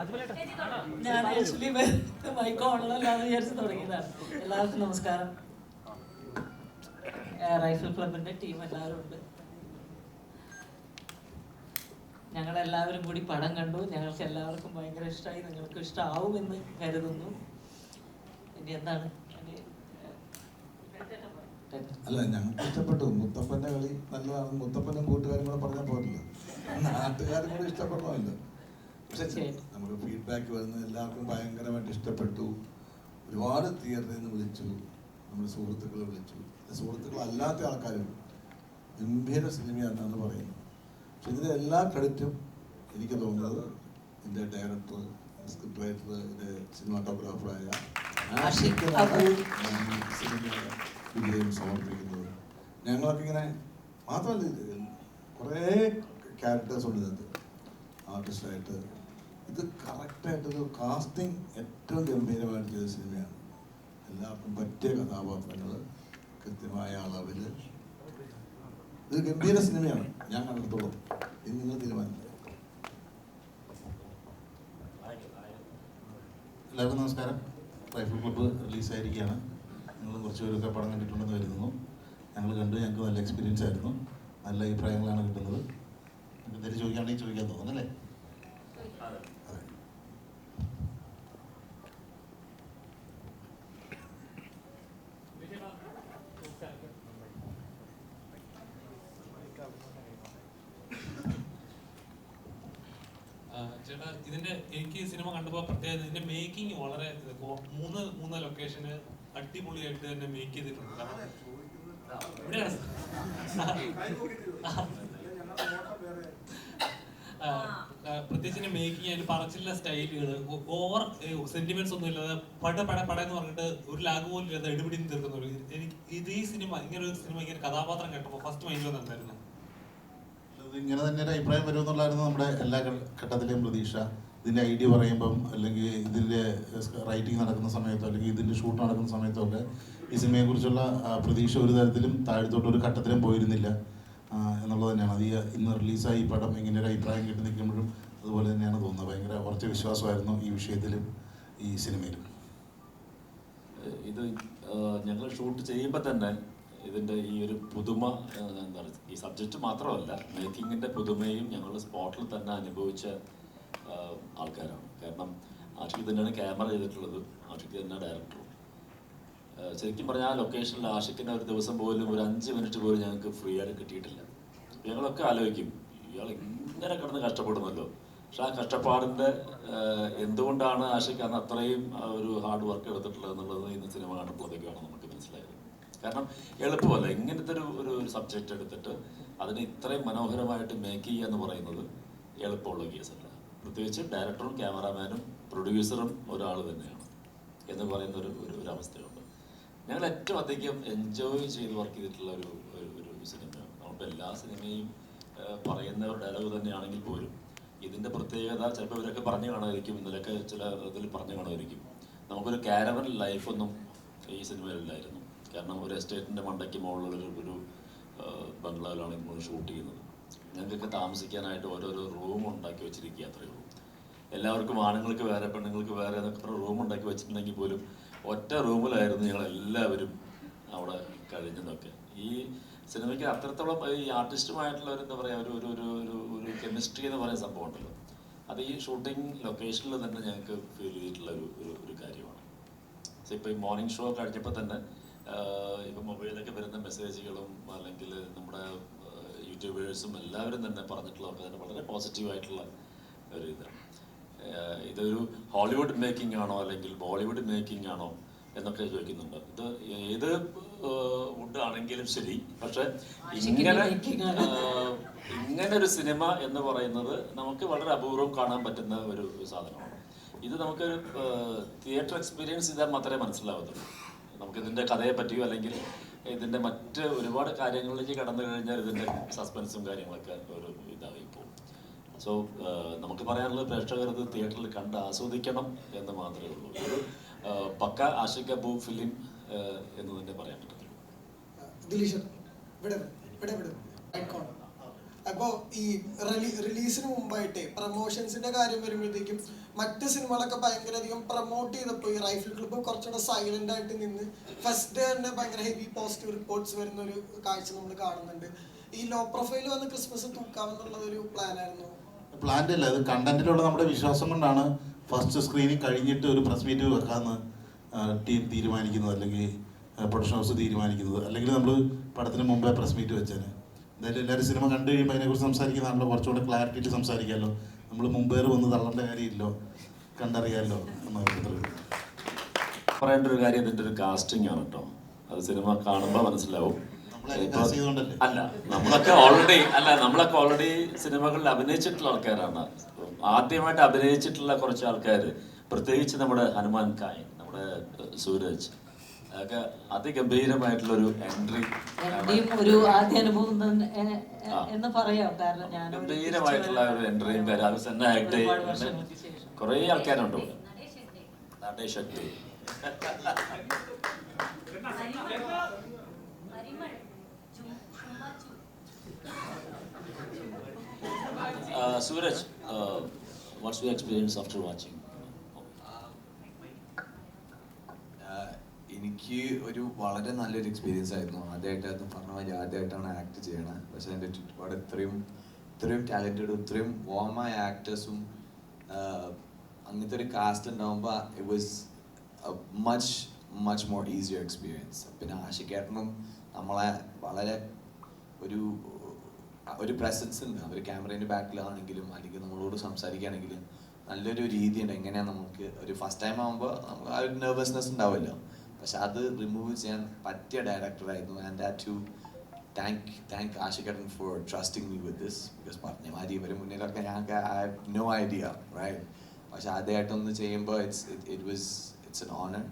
ഞാൻ actually mic ഓണല്ലാന്ന് വിചാരിച്ച് തുടങ്ങിയതാണ് എല്ലാവർക്കും നമസ്കാരം റൈഫിൾ ക്ലബിന്റെ ടീം എല്ലാവരും ഉണ്ട് ഞങ്ങൾ എല്ലാവരും കൂടി പടം കണ്ടു. ഞങ്ങൾക്ക് എല്ലാവർക്കും ഭയങ്കര ഇഷ്ടമായി നിങ്ങൾക്ക് ഇഷ്ടമാവുമെന്ന് കരുതുന്നു. ഇനി എന്താണ്? അല്ല ഞങ്ങൾക്ക് ഇഷ്ടപ്പെട്ടു. മുത്തപ്പന്റെ കളി നല്ലതാണ് മുത്തപ്പനും കൂട്ടുകാരും കൂടെ പറഞ്ഞാൽ പോരല്ലോ. നാട്ടുകാരും കൂടെ ഇഷ്ടപ്പെടണമല്ലോ. നമുക്ക് ഫീഡ്ബാക്ക് വരുന്നത് എല്ലാവർക്കും ഭയങ്കരമായിട്ട് ഇഷ്ടപ്പെട്ടു. ഒരുപാട് തിയേറ്ററിൽ നിന്ന് വിളിച്ചു. നമ്മുടെ സുഹൃത്തുക്കളെ വിളിച്ചു. സുഹൃത്തുക്കൾ അല്ലാത്ത ആൾക്കാരും ഗംഭീര സിനിമയാണെന്നാണ് പറയുന്നത്. പക്ഷെ ഇതിന്റെ എല്ലാ ക്രെഡിറ്റും എനിക്ക് തോന്നുന്നത് ഇതിന്റെ ഡയറക്ടർ സ്ക്രിപ്റ്റ് റൈറ്റർ ഇതിന്റെ സിനിമാറ്റോഗ്രാഫറായ ആഷിഖിനാണ് സിനിമ വിജയം സമർപ്പിക്കുന്നത്. ഞങ്ങളൊക്കെ ഇങ്ങനെ മാത്രമല്ല കുറേ ക്യാരക്ടേഴ്സ് ഉണ്ട് ഇതിനകത്ത്. ആർട്ടിസ്റ്റായിട്ട് ഇത് കറക്റ്റായിട്ടൊരു കാസ്റ്റിംഗ് ഏറ്റവും ഗംഭീരമായിട്ട് ചെയ്ത സിനിമയാണ് എല്ലാവർക്കും പറ്റിയ കഥാപാത്രങ്ങൾ കൃത്യമായ അളവിൽ ഇത് ഗംഭീര സിനിമയാണ് ഞാൻ കണ്ടിടത്തോളം ഇത് നിങ്ങൾ തീരുമാനിക്കുക. എല്ലാവർക്കും നമസ്കാരം. റൈഫിൾ ക്ലബ്ബ് റിലീസായിരിക്കുകയാണ് നിങ്ങൾ കുറച്ച് പേരൊക്കെ പടം കണ്ടിട്ടുണ്ടെന്ന് കരുതുന്നു. ഞങ്ങൾ കണ്ടു. ഞങ്ങൾക്ക് നല്ല എക്സ്പീരിയൻസ് ആയിരുന്നു. നല്ല അഭിപ്രായങ്ങളാണ് കിട്ടുന്നത്. എന്തെങ്കിലും ചോദിക്കുകയാണെങ്കിൽ ചോദിക്കാൻ തോന്നുന്നല്ലേ അതെ ആ, ചേട്ടാ ഇതിന്റെ എനിക്ക് സിനിമ കണ്ടപ്പോൾ പ്രത്യേകത ഇതിന്റെ മേക്കിംഗ് വളരെ മൂന്ന് മൂന്ന് ലൊക്കേഷന് അടിപൊളിയായിട്ട് തന്നെ മേക്ക് ചെയ്തിട്ടുണ്ട്. പ്രത്യേകിച്ച് മേക്കിംഗ് അതിൽ പറച്ചില്ല സ്റ്റൈലുകൾ ഓവർ സെന്റിമെന്റ്സ് ഒന്നും ഇല്ലാതെ പട പട പട എന്ന് പറഞ്ഞിട്ട് ഒരു ലാഗ് പോലും ഇല്ലാതെ എടുപിടി തീർക്കുന്ന എനിക്ക് ഇത് ഈ സിനിമ ഇങ്ങനെ ഒരു സിനിമ ഇങ്ങനെ കഥാപാത്രം കേട്ടപ്പോൾ ഫസ്റ്റ് മൈൻഡ് വന്നിട്ടുണ്ടായിരുന്നു ഇങ്ങനെ തന്നെ ഒരു അഭിപ്രായം വരുമെന്നുള്ളതായിരുന്നു നമ്മുടെ എല്ലാ ഘട്ടത്തിലെയും പ്രതീക്ഷ. ഇതിന്റെ ഐഡിയ പറയുമ്പം അല്ലെങ്കിൽ ഇതിന്റെ റൈറ്റിംഗ് നടക്കുന്ന സമയത്തോ അല്ലെങ്കിൽ ഇതിന്റെ ഷൂട്ട് നടക്കുന്ന സമയത്തോ ഒക്കെ ഈ സിനിമയെക്കുറിച്ചുള്ള കുറിച്ചുള്ള പ്രതീക്ഷ ഒരു തരത്തിലും താഴത്തോട്ട് ഒരു ഘട്ടത്തിലും പോയിരുന്നില്ല. എന്നുള്ളത് തന്നെയാണ്. അത് ഇന്ന് റിലീസായി പടം ഇങ്ങനെ ഒരു അഭിപ്രായം കിട്ടി നിൽക്കുമ്പോഴും അതുപോലെ തന്നെയാണ് തോന്നുന്നത്. ഭയങ്കര ഉറച്ച വിശ്വാസമായിരുന്നു ഈ വിഷയത്തിലും ഈ സിനിമയിലും ഇത് ഞങ്ങൾ ഷൂട്ട് ചെയ്യുമ്പോൾ തന്നെ ഇതിന്റെ ഈ ഒരു പുതുമ എന്താ ഈ സബ്ജക്റ്റ് മാത്രമല്ല മേക്കിങ്ങിന്റെ പുതുമയും ഞങ്ങൾ സ്പോട്ടിൽ തന്നെ അനുഭവിച്ച ആൾക്കാരാണ്. കാരണം ആഷിക്ക് തന്നെയാണ് ക്യാമറ ചെയ്തിട്ടുള്ളത്. ആഷിക്ക് തന്നെ ഡയറക്ടറും ശരിക്കും പറഞ്ഞാൽ ആ ലൊക്കേഷനിൽ ആഷിക്കിന്റെ ഒരു ദിവസം പോലും ഒരു അഞ്ച് മിനിറ്റ് പോലും ഞങ്ങൾക്ക് ഫ്രീ ആയിട്ട് കിട്ടിയിട്ടില്ല. ഞങ്ങളൊക്കെ ആലോചിക്കും ഇയാൾ ഇങ്ങനെ കിടന്ന് കഷ്ടപ്പെടുന്നല്ലോ. പക്ഷെ ആ കഷ്ടപ്പാടിന്റെ എന്തുകൊണ്ടാണ് ആഷിക്ക് അന്ന് അത്രയും ഒരു ഹാർഡ് വർക്ക് എടുത്തിട്ടുള്ളത് എന്നുള്ളത് ഇന്ന് സിനിമ കണ്ടപ്പോഴത്തേക്കാണ് നമുക്ക് മനസ്സിലായത്. കാരണം എളുപ്പമല്ല. ഇങ്ങനത്തെ ഒരു ഒരു സബ്ജക്റ്റ് എടുത്തിട്ട് അതിനെ ഇത്രയും മനോഹരമായിട്ട് മേക്ക് ചെയ്യുക എന്ന് പറയുന്നത് എളുപ്പമുള്ള കേസല്ല പ്രത്യേകിച്ച് ഡയറക്ടറും ക്യാമറാമാനും പ്രൊഡ്യൂസറും ഒരാൾ തന്നെയാണ് എന്ന് പറയുന്ന ഒരു ഒരു അവസ്ഥയുണ്ട്. ഞങ്ങൾ ഏറ്റവും അധികം എൻജോയ് ചെയ്ത് വർക്ക് ചെയ്തിട്ടുള്ള ഒരു ഒരു സിനിമയാണ്. നമ്മളിപ്പോൾ എല്ലാ സിനിമയും പറയുന്ന ഒരു ഡയലോഗ് തന്നെയാണെങ്കിൽ പോലും ഇതിന്റെ പ്രത്യേകത ചിലപ്പോൾ ഇവരൊക്കെ പറഞ്ഞു കാണുമായിരിക്കും. ഇന്നലെയൊക്കെ ചില ഇതിൽ പറഞ്ഞു കാണുമായിരിക്കും. നമുക്കൊരു കാരവൻ ലൈഫൊന്നും ഈ സിനിമയിലില്ലായിരുന്നു കാരണം ഒരു എസ്റ്റേറ്റിന്റെ മണ്ടയ്ക്ക് മുകളിലുള്ള ഒരു ബംഗ്ലാവിലാണ് ഇപ്പോൾ ഷൂട്ട് ചെയ്യുന്നത്. ഞങ്ങൾക്കൊക്കെ താമസിക്കാനായിട്ട് ഓരോരോ റൂം ഉണ്ടാക്കി വെച്ചിരിക്കുക അത്രയേ ഉള്ളൂ. എല്ലാവർക്കും ആണുങ്ങൾക്ക് വേറെ പെണ്ണുങ്ങൾക്ക് വേറെ എന്നൊക്കെ റൂം ഉണ്ടാക്കി വെച്ചിട്ടുണ്ടെങ്കിൽ പോലും ഒറ്റ റൂമിലായിരുന്നു ഞങ്ങൾ എല്ലാവരും അവിടെ കഴിഞ്ഞതൊക്കെ. ഈ സിനിമയ്ക്ക് അത്രത്തോളം ഈ ആർട്ടിസ്റ്റുമായിട്ടുള്ള ഒരു എന്താ പറയുക ഒരു ഒരു ഒരു ഒരു കെമിസ്ട്രി എന്ന് പറയുന്ന സംഭവം ഉണ്ടല്ലോ. അത് ഈ ഷൂട്ടിംഗ് ലൊക്കേഷനിൽ തന്നെ ഞങ്ങൾക്ക് ഫീൽ ചെയ്തിട്ടുള്ള ഒരു ഒരു കാര്യമാണ്. ഇപ്പോൾ ഈ മോർണിംഗ് ഷോ കഴിഞ്ഞപ്പോൾ തന്നെ ഇപ്പം മൊബൈലിലൊക്കെ വരുന്ന മെസ്സേജുകളും അല്ലെങ്കിൽ നമ്മുടെ യൂട്യൂബേഴ്സും എല്ലാവരും തന്നെ പറഞ്ഞിട്ടുള്ള തന്നെ വളരെ പോസിറ്റീവായിട്ടുള്ള ഒരു ഇതാണ്. ഇതൊരു ഹോളിവുഡ് മേക്കിംഗ് ആണോ അല്ലെങ്കിൽ ബോളിവുഡ് മേക്കിംഗ് ആണോ എന്നൊക്കെ ചോദിക്കുന്നുണ്ട്. ഇത് ഏത് വുഡ് ആണെങ്കിലും ശരി. പക്ഷെ ഇങ്ങനെ ഇങ്ങനെ ഒരു സിനിമ എന്ന് പറയുന്നത് നമുക്ക് വളരെ അപൂർവം കാണാൻ പറ്റുന്ന ഒരു സാധനമാണ്. ഇത് നമുക്കൊരു തിയേറ്റർ എക്സ്പീരിയൻസ് ചെയ്താൽ മാത്രമേ മനസ്സിലാവത്തുള്ളൂ. നമുക്ക് ഇതിന്റെ കഥയെ പറ്റിയോ അല്ലെങ്കിൽ ഇതിന്റെ മറ്റ് ഒരുപാട് കാര്യങ്ങളിലേക്ക് കടന്നു കഴിഞ്ഞാൽ ഇതിന്റെ സസ്പെൻസും കാര്യങ്ങളൊക്കെ ഒരു ഇതായി പോകും. സോ നമുക്ക് പറയാനുള്ളത് പ്രേക്ഷകർ ഇത് തിയേറ്ററിൽ കണ്ട് ആസ്വദിക്കണം എന്ന് മാത്രമേ ഉള്ളൂ. ഒരു പക്ക ആഷിക് ബു ഫിലിം എന്ന് തന്നെ പറയാൻ പറ്റത്തുള്ളൂ. ദിലീഷൻ ഇവിടെ ഇവിടെ ഇവിടെ ഐക്കോൺ അപ്പോ ഈ റിലീസിന് മുമ്പായിട്ട് പ്രൊമോഷൻസിന്റെ കാര്യം വരുമ്പോഴത്തേക്കും മറ്റ് സിനിമകളൊക്കെ ഭയങ്കര അധികം പ്രൊമോട്ട് ചെയ്തപ്പോൾ ഈ റൈഫിൾ ക്ലബ്ബ് കുറച്ചുകൂടെ സൈലന്റ് ആയിട്ട് നിന്ന് ഫസ്റ്റ് ഡേ തന്നെ ഭയങ്കര ഹെവി പോസിറ്റീവ് റിപ്പോർട്ട്സ് വരുന്ന ഒരു കാഴ്ച നമ്മൾ കാണുന്നുണ്ട്. ഈ ലോ പ്രൊഫൈൽ വന്ന് ക്രിസ്മസ് തൂക്കാമെന്നുള്ള ഒരു പ്ലാൻ ആയിരുന്നു. പ്ലാൻ അല്ല ഇത് കണ്ടന്റിലുള്ള നമ്മുടെ വിശ്വാസം കൊണ്ടാണ് ഫസ്റ്റ് സ്ക്രീനിൽ കഴിഞ്ഞിട്ട് ഒരു പ്രസ് മീറ്റ് വെക്കാമെന്ന് ടീം തീരുമാനിക്കുന്നത് അല്ലെങ്കിൽ പ്രൊഡക്ഷൻ ഹൗസ് തീരുമാനിക്കുന്നത്. അല്ലെങ്കിൽ നമ്മൾ പടത്തിന് മുമ്പേ പ്രസ് മീറ്റ് വെച്ചാൽ എന്തായാലും എല്ലാവരും സിനിമ കണ്ടു കഴിയുമ്പോൾ അതിനെക്കുറിച്ച് സംസാരിക്കുന്നതാണല്ലോ. കുറച്ചുകൂടെ ക്ലാരിറ്റിയിൽ സംസാരിക്കാമല്ലോ നമ്മൾ മുമ്പേറ് വന്ന് തള്ളേണ്ട കാര്യമില്ലോ. എന്നൊക്കെ പറയേണ്ട ഒരു കാര്യം ഇതിന്റെ ഒരു കാസ്റ്റിംഗ് ആണ് കേട്ടോ അത് സിനിമ കാണുമ്പോൾ മനസ്സിലാവും. അല്ല നമ്മളൊക്കെ ഓൾറെഡി അല്ല നമ്മളൊക്കെ ഓൾറെഡി സിനിമകളിൽ അഭിനയിച്ചിട്ടുള്ള ആൾക്കാരാണ്. ആദ്യമായിട്ട് അഭിനയിച്ചിട്ടുള്ള കുറച്ച് ആൾക്കാർ പ്രത്യേകിച്ച് നമ്മുടെ ഹനുമാൻ കായൻ നമ്മുടെ സൂരജ് ഒക്കെ അതിഗംഭീരമായിട്ടുള്ള ഒരു എൻട്രി ഒരു ആദ്യ അനുഭവം. എന്ന് പറയാം. കാരണം ഗംഭീരമായിട്ടുള്ള ഒരു എൻട്രിയും കാര്യം തന്നെ ശേഷം. കുറേ ആൾക്കാരുണ്ട്. നടേശക്തി Sooraj what's your experience after watching എനിക്ക് ഒരു വളരെ നല്ലൊരു എക്സ്പീരിയൻസ് ആയിരുന്നു. ആദ്യമായിട്ടായിരുന്നു പറഞ്ഞ മാതിരി ആദ്യമായിട്ടാണ് ആക്ട് ചെയ്യണത് പക്ഷേ എന്റെ ചുറ്റുപാട് ഇത്രയും ഇത്രയും ടാലന്റഡും ഇത്രയും വോമായ ആക്ടേഴ്സും അങ്ങനത്തെ ഒരു കാസ്റ്റ് ഉണ്ടാകുമ്പോൾ it was much much more easier experience പിന്നെ ആശിക്കേട്ടനും നമ്മളെ വളരെ ഒരു ഒരു പ്രസൻസ് ഉണ്ട്. അവർ ക്യാമറേന്റെ ബാക്കിലാണെങ്കിലും അല്ലെങ്കിൽ നമ്മളോട് സംസാരിക്കുകയാണെങ്കിലും നല്ലൊരു രീതിയുണ്ട്. എങ്ങനെയാണ് നമുക്ക് ഒരു ഫസ്റ്റ് ടൈം ആകുമ്പോൾ നമുക്ക് ആ ഒരു നെർവസ്നെസ് ഉണ്ടാവുമല്ലോ. പക്ഷെ അത് റിമൂവ് ചെയ്യാൻ പറ്റിയ ഡയറക്ടറായിരുന്നു ആൻഡ് ആ to thank thank ആശിക്കേട്ടൻ for trusting me with this because പറഞ്ഞ മാതിരി ഇവർ മുന്നിലൊക്കെ ഞങ്ങൾക്ക് ഐ നോ ഐഡിയ റൈറ്റ് പക്ഷെ ആദ്യമായിട്ടൊന്ന് ചെയ്യുമ്പോൾ it's it was it's an honour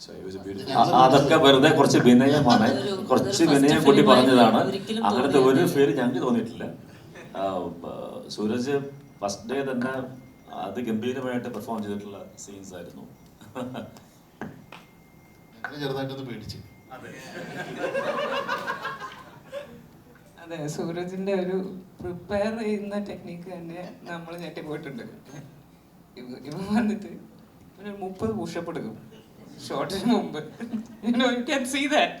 so it was a beautiful അ- അതൊക്കെ വെറുതെ കുറച്ച് വിനയമാണ്. കുറച്ച് വിനയം കൂട്ടി പറഞ്ഞതാണ്. അങ്ങനത്തെ ഒരു. ഫീൽ ഞങ്ങൾക്ക് തോന്നിയിട്ടില്ല. സൂരജ് ഫസ്റ്റ് ഡേ തന്നെ അത് ഗംഭീരമായിട്ട് പെർഫോം ചെയ്തിട്ടുള്ള സീൻസ് ആയിരുന്നു. ഞങ്ങൾ ചെറുതായിട്ടൊന്ന് പേടിച്ച്. അതെ. സൂരജിന്റെ ഒരു പ്രിപ്പയർ ചെയ്യുന്ന ടെക്നിക്ക് തന്നെ നമ്മൾ ഞെട്ടിപ്പോയിട്ടുണ്ട്. ഇവ ഇവ വന്നിട്ട് ഒരു മുപ്പത് പുഷപ്പ് എടുക്കും. ഷോർട്ടിന് മുമ്പ്. യു ക്യാൻ സീ ദാറ്റ്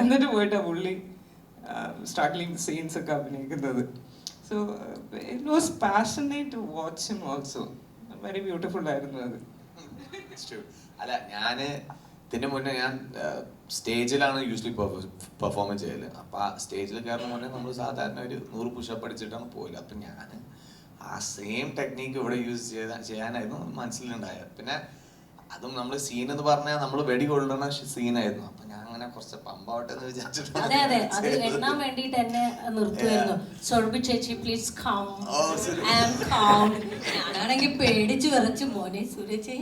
എന്നിട്ട് പോയിട്ടാ പുള്ളി സ്ട്രഗ്ലിംഗ് സീൻസ് ഒക്കെ അഭിനയിക്കുന്നത്. So it was passionate to watch also very beautiful ആയിരുന്നു അത്. അല്ല ഞാൻ ഇതിന്റെ മുന്നേ ഞാൻ സ്റ്റേജിലാണ് യൂസ്വലി പെർഫോം ചെയ്യൽ. അപ്പൊ ആ സ്റ്റേജിൽ കയറുന്ന മുന്നേ നമ്മൾ സാധാരണ ഒരു നൂറ് പുഷപ്പ് അടിച്ചിട്ടാണ് പോയില്ല അപ്പൊ ഞാൻ ആ സെയിം ടെക്നീക്ക് ഇവിടെ യൂസ് ചെയ്ത ചെയ്യാനായിരുന്നു മനസ്സിലുണ്ടായത്. പിന്നെ അതും നമ്മൾ സീൻ എന്ന് പറഞ്ഞാൽ നമ്മൾ വെടി കൊള്ളണ സീനായിരുന്നു അപ്പൊ ഞാൻ അങ്ങനെ കുറച്ച് പമ്പാവട്ടെ എന്ന് വിചാരിച്ചിട്ട് അതെ അതെ. അത് എണ്ണാൻ വേണ്ടിട്ട് എന്നെ നിർത്തുമായിരുന്നു സൊർബി ചേച്ചി പ്ലീസ് കം. ആൻഡ് കം ഞാനാണെങ്കിൽ പേടിച്ച് വിറച്ച് മോനെ സുരേച്ചി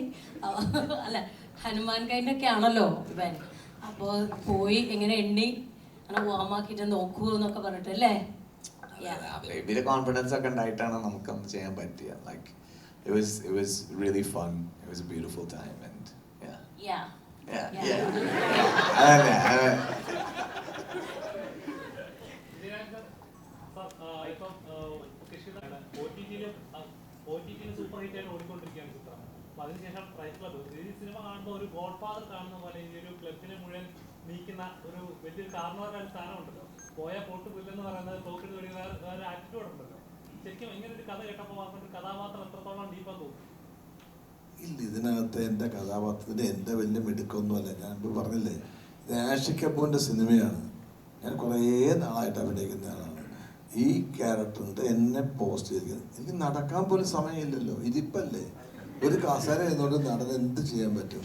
അല്ല ഹനുമാൻ കൈന്റെ ഒക്കെ ആണല്ലോ ഇവൻ. അപ്പോൾ പോയി എങ്ങനെ എണ്ണി അങ്ങനെ വാമാക്കിയിട്ട് നോക്കൂ എന്നൊക്കെ പറഞ്ഞിട്ട് അല്ലേ? Yeah. ബേബിയുടെ കോൺഫിഡൻസ് ഒക്കെ ഉണ്ടായിട്ടാണ് നമുക്കൊന്ന് ചെയ്യാൻ പറ്റിയ. Like it was it was really fun. It was a beautiful time and yeah. Yeah. yeah Yeah. yeah. അതിനുശേഷം റൈറ്റ് ക്ലബ് ഈ സിനിമ കാണുമ്പോൾ ഒരു ഗോഡ് ഫാദർ കാണുന്ന പോലെ ഈ ഒരു ക്ലബിനെ മുഴുവൻ നീക്കുന്ന ഒരു വലിയൊരു കാരണവരുടെ സ്ഥാനമുണ്ടല്ലോ പോയാൽ പോട്ട് പുല്ലെന്ന് പറയുന്നത് തോക്കിട്ട് ഒരു വേറെ ആറ്റിറ്റ്യൂഡ് ഉണ്ടല്ലോ. ശരിക്കും ഇങ്ങനെ ഒരു കഥ കേട്ടപ്പോൾ മാത്രം കഥാപാത്രം എത്രത്തോളം ഡീപ്പാന്ന് തോന്നുന്നു. ഇല്ല ഇതിനകത്ത് എന്റെ കഥാപാത്രത്തിന്റെ എന്റെ വലിയ മിടുക്കൊന്നുമല്ല. ഞാൻ ഇപ്പോൾ പറഞ്ഞില്ലേ ഇത് ആഷി കപൂറിന്റെ സിനിമയാണ്. ഞാൻ കുറേ നാളായിട്ട് അഭിനയിക്കുന്ന ആളാണ്. ഈ ക്യാരക്ടറിന്റെ എന്നെ പോസ്റ്റ് ചെയ്തിരിക്കുന്നത്. എനിക്ക് നടക്കാൻ പോലും സമയമില്ലല്ലോ. ഇതിപ്പല്ലേ? ഒരു കസേര ഇരുന്നുകൊണ്ട് നടന്ന് എന്ത് ചെയ്യാൻ പറ്റും?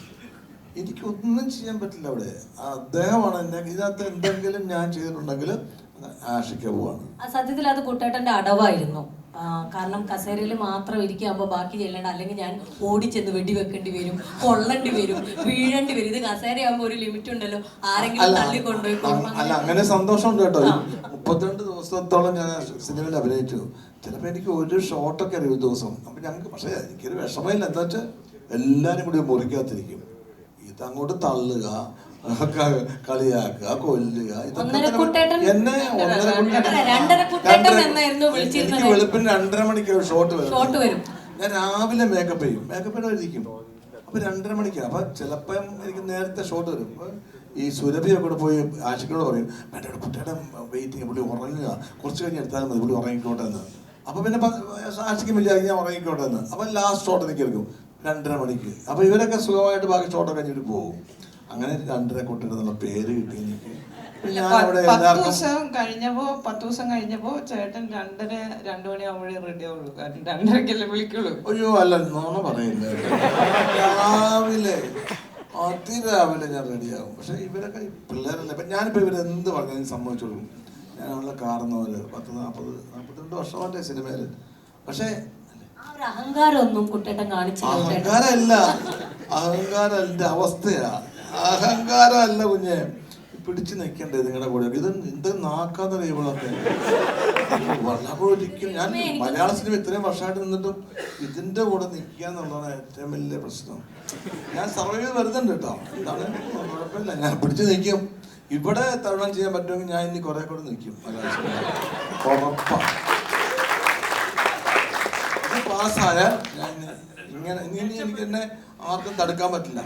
എനിക്കൊന്നും ചെയ്യാൻ പറ്റില്ല അവിടെ. അദ്ദേഹമാണ് എന്നെ ഇതിനകത്ത് എന്തെങ്കിലും ഞാൻ ചെയ്തിട്ടുണ്ടെങ്കിൽ ആഷിക്ക പോവാണ്. സത്യത്തിൽ അത് കുട്ടേട്ടന്റെ അടവായിരുന്നു. കാരണം കസേരയിൽ മാത്രം ഇരിക്കുമ്പോൾ ബാക്കി ചെല്ലണ്ട. അല്ലെങ്കിൽ ഞാൻ ഓടിച്ചെന്ന് വെടിവെക്കേണ്ടി വരും കൊള്ളേണ്ടി വരും വീഴേണ്ടി വരും. ഇത് കസേരയാകുമ്പോൾ ഒരു ലിമിറ്റ് ഉണ്ടല്ലോ. ആരെങ്കിലും തള്ളിക്കൊണ്ടുപോയി തള്ളി കൊണ്ടുപോയി അല്ല അങ്ങനെ സന്തോഷമുണ്ട് കേട്ടോ. മുപ്പത്തിരണ്ട് ദിവസത്തോളം ഞാൻ സിനിമയിൽ അഭിനയിച്ചു. ചിലപ്പോൾ എനിക്ക് ഒരു ഷോട്ടൊക്കെ അറിയും ഒരു ദിവസം. അപ്പൊ ഞങ്ങൾക്ക് പക്ഷേ എനിക്കൊരു വിഷമമില്ല. എന്താ വെച്ചാൽ എല്ലാരും കൂടി മുറിക്കകത്തിരിക്കും. ഇതങ്ങോട്ട് തള്ളുക കളിയാക്കുക കൊല്ലുക എന്നെ. എനിക്ക് വെളുപ്പിന് രണ്ടര മണിക്ക് ഷോട്ട് വരും. ഞാൻ രാവിലെ മേക്കപ്പ് ചെയ്യും. മേക്കപ്പ് ഇടാതിരിക്കും അപ്പൊ രണ്ടര മണിക്ക്. അപ്പൊ ചിലപ്പം എനിക്ക് നേരത്തെ ഷോട്ട് വരും. ഈ സുരഭിയൊക്കെ കൂടെ പോയി ആശിക്കോട് പറയും വേണ്ട കുട്ടിയുടെ വെയിറ്റിംഗ് പുള്ളി ഉറങ്ങുക. കുറച്ച് കഴിഞ്ഞ് എടുത്താലും മതി പുള്ളി ഉറങ്ങിക്കോട്ടെ എന്ന് അപ്പൊ പിന്നെ ആശിക്കും വിചാരിക്കും ഞാൻ ഉറങ്ങിക്കോട്ടെ എന്ന് അപ്പൊ ലാസ്റ്റ് ഷോട്ട് എനിക്ക് എടുക്കും. രണ്ടര മണിക്ക്. അപ്പൊ ഇവരൊക്കെ സുഖമായിട്ട് ബാക്കി ഷോട്ടൊക്കെ കഴിഞ്ഞിട്ട് പോകും. അങ്ങനെ രണ്ടര കുട്ടിയുടെ എന്നുള്ള പേര് കിട്ടി എനിക്ക്. ഞാൻ അവിടെ പത്ത് എല്ലാവർക്കും ദിവസം കഴിഞ്ഞപ്പോ പത്ത് ദിവസം കഴിഞ്ഞപ്പോ ചേട്ടൻ രണ്ടര രണ്ടു മണിയാവുമ്പോഴേ റെഡി ആവുള്ളൂ. കാരണം രണ്ടരക്കല്ലേ വിളിക്കുള്ളൂ. അയ്യോ അല്ല നോണ പറയില്ല രാവിലെ അതിരാവിലെ ഞാൻ റെഡിയാകും പക്ഷെ ഇവരൊക്കെ പിള്ളേരല്ല. ഇപ്പൊ ഞാനിപ്പോ ഇവരെന്ത് പറഞ്ഞാലും സമ്മതിച്ചു കൊടുക്കും. ഞാനുള്ള കാറുന്നവര് പത്ത് നാൽപ്പത് നാൽപ്പത്തിരണ്ട് വർഷമായിട്ടേ സിനിമയിൽ പക്ഷേ ഒരു അഹങ്കാരമൊന്നും കുട്ടേട്ടൻ കാണിച്ചില്ല കുട്ടേട്ടൻ. അഹങ്കാരമല്ല. അവസ്ഥയാ. അഹങ്കാരമല്ല കുഞ്ഞെ. പിടിച്ചു നിൽക്കണ്ടേ നിങ്ങളുടെ കൂടെ. ഇത് എന്ത് നാക്കാത്ത ദൈവങ്ങളൊക്കെ വല്ലപ്പോൾ ഒരിക്കലും ഞാൻ മലയാള സിനിമ ഇത്രയും വർഷമായിട്ട് നിന്നിട്ടും ഇതിന്റെ കൂടെ നിൽക്കുക എന്നുള്ളതാണ് ഏറ്റവും വലിയ പ്രശ്നം. ഞാൻ സർവൈവ് ചെയ്ത് വരുന്നുണ്ട് കേട്ടോ. എന്താണ്? കുഴപ്പമില്ല. ഞാൻ പിടിച്ചു നിൽക്കും. ഇവിടെ തരണം ചെയ്യാൻ പറ്റുമെങ്കിൽ ഞാൻ ഇനി കുറെ കൂടെ നിൽക്കും. മലയാള സിനിമ ഉറപ്പാണ് ഇത് പാസ്സായാൽ ഞാൻ ഇങ്ങനെ ഇനി എനിക്ക് എന്നെ ആർക്കും തടുക്കാൻ പറ്റില്ല.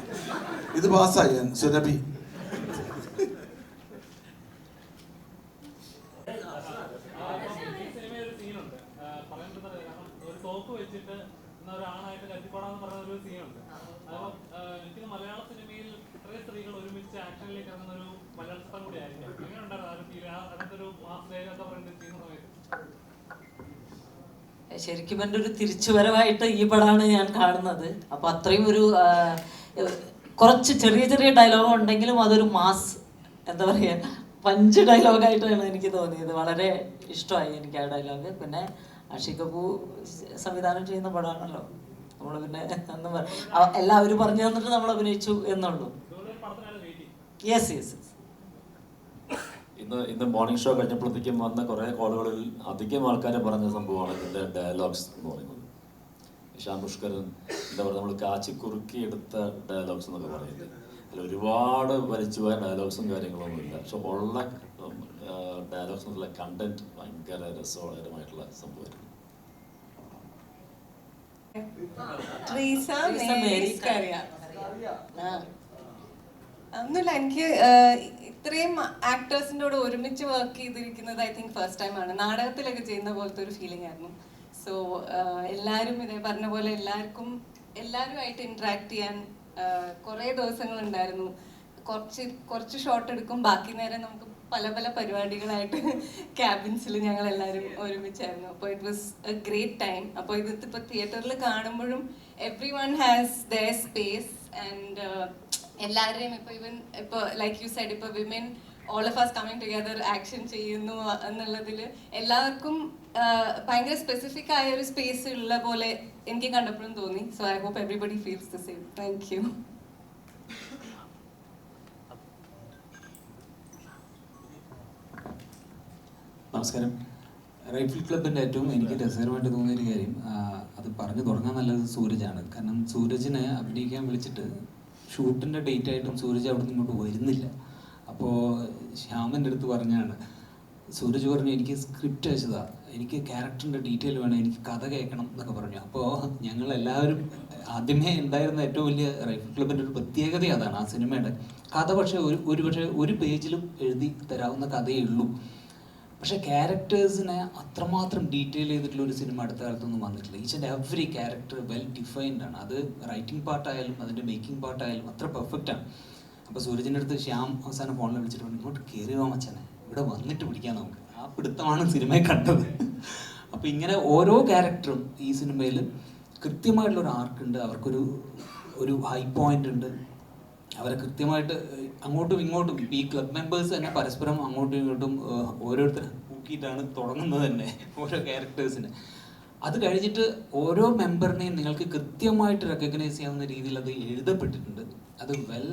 ഇത് പാസ്സായി ഞാൻ സുരഭി. വെച്ചിട്ട് ഒരാണായിട്ട് കത്തിക്കോടാന്ന് പറഞ്ഞ ഒരു സീനുണ്ട് അപ്പം എനിക്ക് മലയാള സിനിമയിൽ ഇത്രയും ഒരുമിച്ച് ആക്ഷനിലേക്ക് ഇറങ്ങുന്ന ഒരു മലയാള ചിത്രം കൂടി ആയിരിക്കും എങ്ങനെ ഉണ്ടായിരുന്നു ആ. ഒരു ഫീൽ അങ്ങനത്തെ ഒരു മാസ് ഡയലോഗ് ഒക്കെ പറയുന്നത് ചെയ്യുന്ന സമയത്ത് ശരിക്കും എന്റെ ഒരു തിരിച്ചുവരവായിട്ട് ഈ പടമാണ് ഞാൻ കാണുന്നത്. അപ്പോൾ അത്രയും ഒരു കുറച്ച് ചെറിയ ചെറിയ ഡയലോഗ് ഉണ്ടെങ്കിലും അതൊരു മാസ് എന്താ പറയുക പഞ്ച് ഡയലോഗായിട്ടാണ് എനിക്ക് തോന്നിയത്. വളരെ ഇഷ്ടമായി എനിക്ക് ആ ഡയലോഗ് പിന്നെ ആഷിക് കപൂർ സംവിധാനം ചെയ്യുന്ന പടമാണല്ലോ. നമ്മൾ പിന്നെ ഒന്നും പറയുക എല്ലാവരും പറഞ്ഞു തന്നിട്ട് നമ്മൾ അഭിനയിച്ചു എന്നുള്ളൂ. യെസ് യെസ് യെസ് ഇന്ന് ഇന്ന് മോർണിംഗ് ഷോ കഴിഞ്ഞപ്പോഴത്തേക്കും വന്ന കുറേ കോളുകളിൽ അധികം ആൾക്കാർ പറഞ്ഞ സംഭവമാണ് ഇതിന്റെ ഡയലോഗ്സ് എന്ന് പറയുന്നത്. ശ്യാം പുഷ്കരൻ എന്താ പറയുക നമ്മൾ കാച്ചി കുറുക്കി എടുത്ത ഡയലോഗ്സ് എന്നൊക്കെ പറയുന്നത്. അതിൽ ഒരുപാട് വലിച്ചു പോയ ഡയലോഗ്സും കാര്യങ്ങളൊന്നും ഇല്ല. പക്ഷെ ഉള്ള ഡയലോഗ്സ് എന്നുള്ള കണ്ടന്റ് ഭയങ്കര രസകരമായിട്ടുള്ള സംഭവമായിരുന്നു. ട്രീസ മേരി ആ. ഒന്നുമില്ല എനിക്ക് ഇത്രയും ആക്ടേഴ്സിന്റെ കൂടെ ഒരുമിച്ച് വർക്ക് ചെയ്തിരിക്കുന്നത് ഐ തിങ്ക് ഫസ്റ്റ് ടൈം ആണ്. നാടകത്തിലൊക്കെ ചെയ്യുന്ന പോലത്തെ ഒരു ഫീലിംഗ് ആയിരുന്നു. സോ എല്ലാവരും ഇതേ പറഞ്ഞ പോലെ എല്ലാവർക്കും എല്ലാവരുമായിട്ട് ഇൻട്രാക്ട് ചെയ്യാൻ കുറേ ദിവസങ്ങളുണ്ടായിരുന്നു. കുറച്ച് കുറച്ച് ഷോട്ട് എടുക്കും ബാക്കി നേരം നമുക്ക് പല പല പരിപാടികളായിട്ട് ക്യാബിൻസിൽ ഞങ്ങൾ എല്ലാവരും ഒരുമിച്ചായിരുന്നു. അപ്പോൾ it was a great time അപ്പോൾ ഇതിപ്പോൾ തിയേറ്ററിൽ കാണുമ്പോഴും everyone has the space and എല്ലാവരുടെയും ഇപ്പൊ ഇവൻ ഇപ്പൊ ലൈക്ക് യു സൈഡ് ഇപ്പൊ women all of us coming together action ചെയ്യുന്നു എന്നുള്ളതിൽ എല്ലാവർക്കും ഭയങ്കര സ്പെസിഫിക് ആയ ഒരു സ്പേസ് ഉള്ള പോലെ എനിക്ക് കണ്ടപ്പോഴും തോന്നി. So I hope everybody feels the same thank you നമസ്കാരം. റൈഫിൾ ക്ലബിന്റെ ഏറ്റവും എനിക്ക് രസകരമായിട്ട് തോന്നിയ ഒരു കാര്യം അത് പറഞ്ഞു തുടങ്ങാൻ നല്ലത് സൂരജാണ്. കാരണം സൂരജിനെ അഭിനയിക്കാൻ വിളിച്ചിട്ട് ഷൂട്ടിന്റെ ഡേറ്റ് ആയിട്ടും സൂരജ് അവിടെ നിന്ന് ഇങ്ങോട്ട് വരുന്നില്ല. അപ്പോൾ ശ്യാമന്റെ അടുത്ത് പറഞ്ഞാണ് സൂരജ് പറഞ്ഞു എനിക്ക് സ്ക്രിപ്റ്റ് അയച്ചതാണ് എനിക്ക് ക്യാരക്ടറിന്റെ ഡീറ്റെയിൽ വേണം. എനിക്ക് കഥ കേൾക്കണം എന്നൊക്കെ പറഞ്ഞു. അപ്പോൾ ഞങ്ങൾ എല്ലാവരും ആദ്യമേ ഉണ്ടായിരുന്ന ഏറ്റവും വലിയ റൈഫിൾ ക്ലബിന്റെ ഒരു പ്രത്യേകത അതാണ് ആ സിനിമയുടെ കഥ. പക്ഷേ ഒരു ഒരു പക്ഷേ ഒരു പേജിലും എഴുതി തരാവുന്ന കഥയേ ഉള്ളൂ. പക്ഷേ ക്യാരക്ടേഴ്സിനെ അത്രമാത്രം ഡീറ്റെയിൽ ചെയ്തിട്ടുള്ള ഒരു സിനിമ അടുത്ത കാലത്തൊന്നും വന്നിട്ടില്ല. Each and every character well defined ആണ്. അത് റൈറ്റിംഗ് പാർട്ടായാലും അതിന്റെ മേക്കിംഗ് പാർട്ടായാലും അത്ര പെർഫെക്റ്റ് ആണ്. അപ്പോൾ സൂരജിന്റെ അടുത്ത് ശ്യാം അവസാനം ഫോണിൽ വിളിച്ചിട്ട് ഇങ്ങോട്ട് കയറി വാ മച്ചനെ. ഇവിടെ വന്നിട്ട് പിടിക്കാൻ നമുക്ക്. ആ പിടുത്തമാണ് സിനിമയെ കണ്ടത്. അപ്പോൾ ഇങ്ങനെ ഓരോ ക്യാരക്ടറും ഈ സിനിമയിൽ കൃത്യമായിട്ടുള്ള ഒരു ആർക്കുണ്ട് അവർക്കൊരു ഒരു ഹൈ പോയിന്റ് ഉണ്ട്. അവരെ കൃത്യമായിട്ട് അങ്ങോട്ടും ഇങ്ങോട്ടും ഈ ക്ലബ് മെമ്പേഴ്സ് തന്നെ പരസ്പരം അങ്ങോട്ടും ഇങ്ങോട്ടും ഓരോരുത്തർ ഊക്കിയിട്ടാണ് തുടങ്ങുന്നത് തന്നെ ഓരോ ക്യാരക്ടേഴ്സിന് അത് കഴിഞ്ഞിട്ട് ഓരോ മെമ്പറിനെയും നിങ്ങൾക്ക് കൃത്യമായിട്ട് റെക്കഗ്നൈസ് ചെയ്യാവുന്ന രീതിയിൽ അത് എഴുതപ്പെട്ടിട്ടുണ്ട്. അത് വെൽ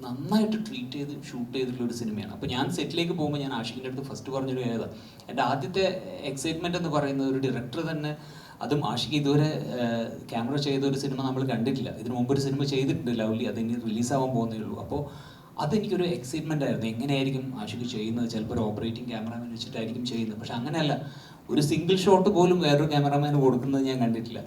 നന്നായിട്ട് ട്രീറ്റ് ചെയ്ത് ഷൂട്ട് ചെയ്തിട്ടുള്ള ഒരു സിനിമയാണ് അപ്പോൾ ഞാൻ സെറ്റിലേക്ക് പോകുമ്പോൾ ഞാൻ ആഷിഖിന്റെ അടുത്ത് ഫസ്റ്റ് പറഞ്ഞൊരു കാര്യം എന്റെ ആദ്യത്തെ എക്സൈറ്റ്മെന്റ് എന്ന് പറയുന്നത് ഒരു ഡയറക്ടർ തന്നെ അതും ആഷിഖ് ഇതുവരെ ക്യാമറ ചെയ്ത ഒരു സിനിമ നമ്മൾ കണ്ടിട്ടില്ല. ഇതിനു മുമ്പ് ഒരു സിനിമ ചെയ്തിട്ടുണ്ട് ലവ്ലി അത് ഇനി റിലീസാവാൻ പോകുന്നേ ഉള്ളൂ അപ്പോൾ അതെനിക്കൊരു എക്സൈറ്റ്മെന്റ് ആയിരുന്നു. എങ്ങനെയായിരിക്കും ആഷിക്ക് ചെയ്യുന്നത്? ചിലപ്പോൾ ഒരു ഓപ്പറേറ്റിംഗ് ക്യാമറാമാൻ വെച്ചിട്ടായിരിക്കും ചെയ്യുന്നത്. പക്ഷെ അങ്ങനെയല്ല. ഒരു സിംഗിൾ ഷോട്ട് പോലും വേറൊരു ക്യാമറാമാൻ കൊടുക്കുന്നത് ഞാൻ കണ്ടിട്ടില്ല.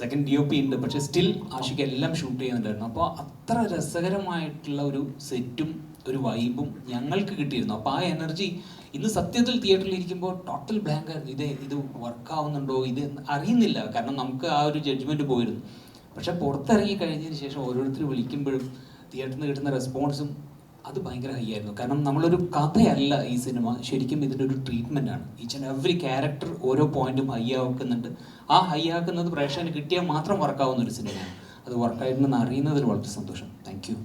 സെക്കൻഡ് ഡി ഒ പി ഉണ്ട്. പക്ഷെ സ്റ്റിൽ ആഷിക്ക് എല്ലാം ഷൂട്ട് ചെയ്യുന്നുണ്ടായിരുന്നു. അപ്പോൾ അത്ര രസകരമായിട്ടുള്ള ഒരു സെറ്റും ഒരു വൈബും ഞങ്ങൾക്ക് കിട്ടിയിരുന്നു. അപ്പോൾ ആ എനർജി ഇന്ന് സത്യത്തിൽ തിയേറ്ററിൽ ഇരിക്കുമ്പോൾ ടോട്ടൽ ബ്ലാങ്ക് ആയിരുന്നു. ഇത് ഇത് വർക്ക് ആവുന്നുണ്ടോ? ഇത് അറിയുന്നില്ല. കാരണം നമുക്ക് ആ ഒരു ജഡ്ജ്മെന്റ് പോയിരുന്നു. പക്ഷെ പുറത്തിറങ്ങി കഴിഞ്ഞതിന് ശേഷം ഓരോരുത്തർ വിളിക്കുമ്പോഴും തിയേറ്ററിൽ നിന്ന് കിട്ടുന്ന റെസ്പോൺസും അത് ഭയങ്കര ഹൈ ആയിരുന്നു. കാരണം നമ്മളൊരു കഥയല്ല ഈ സിനിമ ശരിക്കും ഇതിന്റെ ഒരു ട്രീറ്റ്മെന്റ് ആണ്. ഈച്ച് ആൻഡ് എവറി ക്യാരക്ടർ ഓരോ പോയിന്റും ഹൈ ആക്കുന്നുണ്ട്. ആ ഹൈ ആക്കുന്നത് പ്രേക്ഷകന് കിട്ടിയാൽ മാത്രം വർക്കാവുന്ന ഒരു സിനിമയാണ് അത് വർക്കായിട്ടുണ്ടെന്ന് അറിയുന്നതിൽ വളരെ സന്തോഷം. Thank you